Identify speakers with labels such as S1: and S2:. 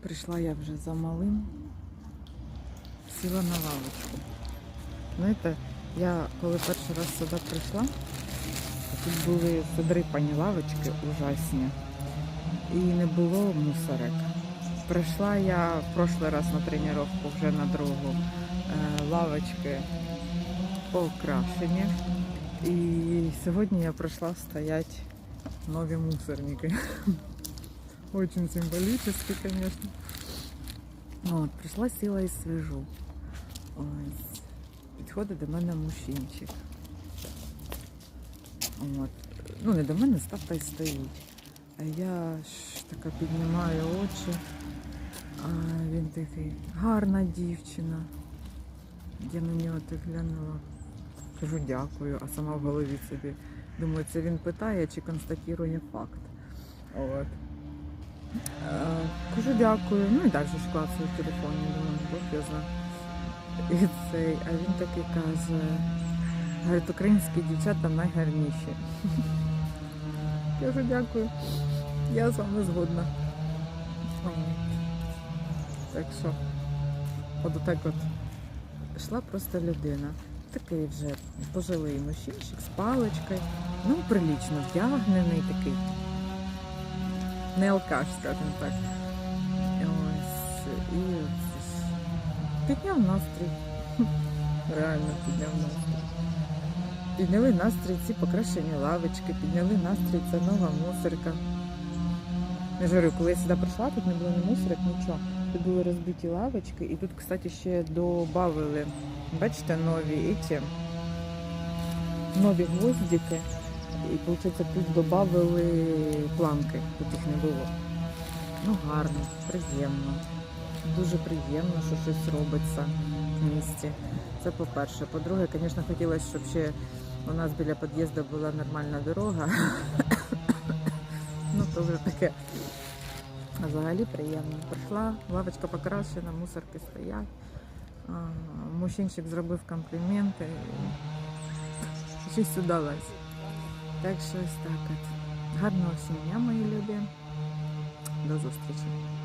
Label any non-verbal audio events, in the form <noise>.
S1: Прийшла я вже за малим, сіла на лавочку. Знаєте, я коли перший раз сюди прийшла, тут були задрипані лавочки ужасні. І не було мусорок. Прийшла я в прошлий раз на тренування вже на другу. Е, Лавочки покрашені. І сьогодні я прийшла стоять нові мусорники. Очень символически, конечно. От, прийшла, сіла і свіжу. Ось. Підходить до мене мужчинчик. От. Ну, не до мене, став та й стоїть. А я ж така піднімаю очі. А він такий, гарна дівчина. Я на нього так глянула. Кажу дякую, а сама в голові собі. Думаю, це він питає чи констатує факт. От. Е, Кажу дякую. Ну і далі ж клацаю в телефоні, думаю, Бог я знаю. І цей, а він такий каже, говорить, українські дівчата найгарніші. <laughs> Кажу дякую. Я з вами згодна. Так що, от так от йшла просто людина. Такий вже пожилий мужчинчик з паличкою. Ну, прилічно вдягнений такий. Не алкаш, скажімо так. Ось. І підняв настрій. Реально підняв настрій. Підняли настрій ці покрашені лавочки, підняли настрій ця нова мусорка. Я ж говорю, коли я сюди прийшла, тут не було ні мусорок, нічого. Тут були розбиті лавочки, і тут, кстати, ще додавили, бачите, нові ці, нові гвоздики. І виходить, тут додавали планки, їх не було. Ну, гарно, приємно. Дуже приємно, що щось робиться в місті. Це по-перше. По-друге, звісно, хотілося, щоб ще у нас біля під'їзду була нормальна дорога. ну, то вже таке. А взагалі приємно. Прийшла, лавочка покрашена, мусорки стоять. Мужчинчик зробив компліменти. Щось удалось. Так що ось так от. Гарного всім дня, мої любі. До зустрічі.